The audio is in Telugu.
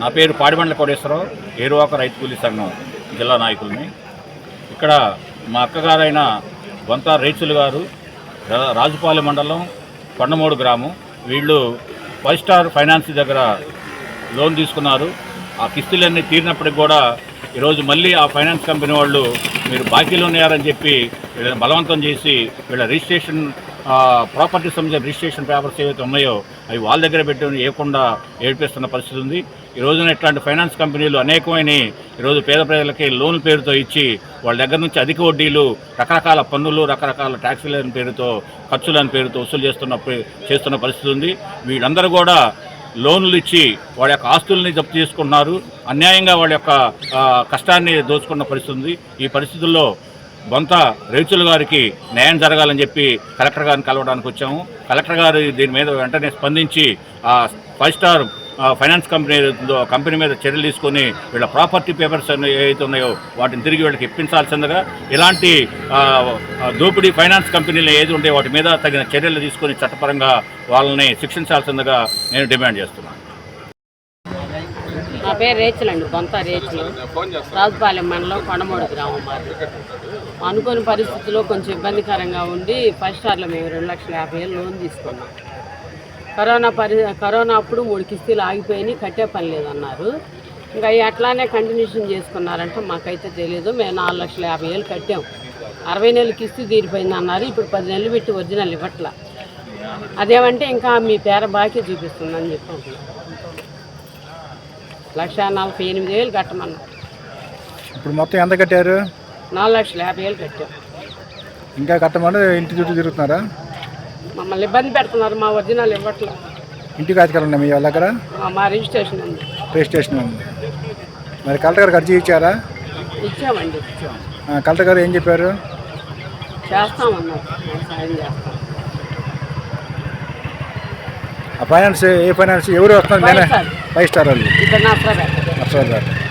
నా పేరు పాడిబండ్ల కోటేశ్వరరావు ఏరువాక రైతు కూలీ సంఘం జిల్లా నాయకుల్ని. ఇక్కడ మా అక్కగారైన బొంత రైతులు గారు రాజుపాలెం మండలం కొండమూడు గ్రామం. వీళ్ళు ఫైవ్ స్టార్ ఫైనాన్స్ దగ్గర లోన్ తీసుకున్నారు. ఆ కిస్తులన్నీ తీరినప్పటికి కూడా ఈరోజు మళ్ళీ ఆ ఫైనాన్స్ కంపెనీ వాళ్ళు మీరు బాకీలో ఉన్నారని చెప్పి వీళ్ళని బలవంతం చేసి వీళ్ళ రిజిస్ట్రేషన్ ప్రాపర్టీ సంబంధించిన రిజిస్ట్రేషన్ పేపర్స్ ఏవైతే ఉన్నాయో అవి వాళ్ళ దగ్గర పెట్టి ఏకుండా ఏడిపిస్తున్న పరిస్థితి ఉంది. ఈ రోజున ఇట్లాంటి ఫైనాన్స్ కంపెనీలు అనేకమైన ఈరోజు పేద ప్రజలకి లోన్ పేరుతో ఇచ్చి వాళ్ళ దగ్గర నుంచి అధిక వడ్డీలు రకరకాల పన్నులు రకరకాల ట్యాక్సీల పేరుతో ఖర్చులని పేరుతో వసూలు చేస్తున్న చేస్తున్న పరిస్థితి ఉంది. వీళ్ళందరూ కూడా లోన్లు ఇచ్చి వాళ్ళ యొక్క ఆస్తుల్ని జప్తు చేసుకుంటున్నారు. అన్యాయంగా వాళ్ళ యొక్క కష్టాన్ని దోచుకున్న పరిస్థితి ఉంది. ఈ పరిస్థితుల్లో బొంత రేచుల గారికి న్యాయం జరగాలని చెప్పి కలెక్టర్ గారిని కలవడానికి వచ్చాము. కలెక్టర్ గారు దీని మీద వెంటనే స్పందించి ఆ ఫైవ్ స్టార్ ఫైనాన్స్ కంపెనీ ఏదైతుందో కంపెనీ మీద చర్యలు తీసుకొని వీళ్ళ ప్రాపర్టీ పేపర్స్ ఏవైతే ఉన్నాయో వాటిని తిరిగి వీళ్ళకి ఇప్పించాల్సిందిగా ఇలాంటి దోపిడీ ఫైనాన్స్ కంపెనీలు ఏది ఉంటే వాటి మీద తగిన చర్యలు తీసుకొని చట్టపరంగా వాళ్ళని శిక్షించాల్సిందిగా నేను డిమాండ్ చేస్తున్నాను. పేరు రేచులు అండి బొంత రేచులు. రాజుపాలెం మండలం కొండమూడు గ్రామం మాది. అనుకోని పరిస్థితుల్లో కొంచెం ఇబ్బందికరంగా ఉండి ఫస్ట్ స్టార్లో మేము రెండు లక్షల యాభై వేలు లోన్ తీసుకున్నాం. కరోనా పరి కరోనా అప్పుడు మూడు కిస్తీలు ఆగిపోయినాయి కట్టే పని లేదన్నారు. ఇంకా అట్లానే కంటిన్యూషన్ చేసుకున్నారంటే మాకైతే తెలియదు. మేము నాలుగు లక్షల యాభై వేలు కట్టాం. అరవై నెలలు కిస్తీ తీరిపోయింది అన్నారు. ఇప్పుడు పది నెలలు పెట్టి ఒరిజినల్ ఇవ్వట్లా. అదేమంటే ఇంకా మీ పేర బాకీ చూపిస్తుందని చెప్పి లక్ష నలభై ఎనిమిది వేలు కట్టమన్నా ఇప్పుడు మొత్తం ఎంత కట్టారు? నాలుగు లక్షల యాభై వేలు కట్టాం ఇంకా కట్టమని ఇంటి చుట్టూ తిరుగుతున్నారా? మమ్మల్ని ఇబ్బంది పెడుతున్నారు మా ఒరిజినల్ ఇవ్వట్లేదు. ఇంటికి అధికారులు ఉన్నాయి మీ వాళ్ళ దగ్గర? మా- మా రిజిస్ట్రేషన్ ఉంది. రిజిస్ట్రేషన్ ఉంది. మరి కలెక్టర్ గారికి అర్జీ ఇచ్చారా? ఇచ్చామండి. ఇచ్చాం ఆ, కలెక్టర్ గారు ఏం చెప్పారు? చేస్తామన్నారు మేము సాయం చేస్తాం. ఆ ఫైనాన్స్ ఏ ఫైనాన్స్ ఎవరు వస్తున్నారు? నేనే. Five star. వాళ్ళు. అసలు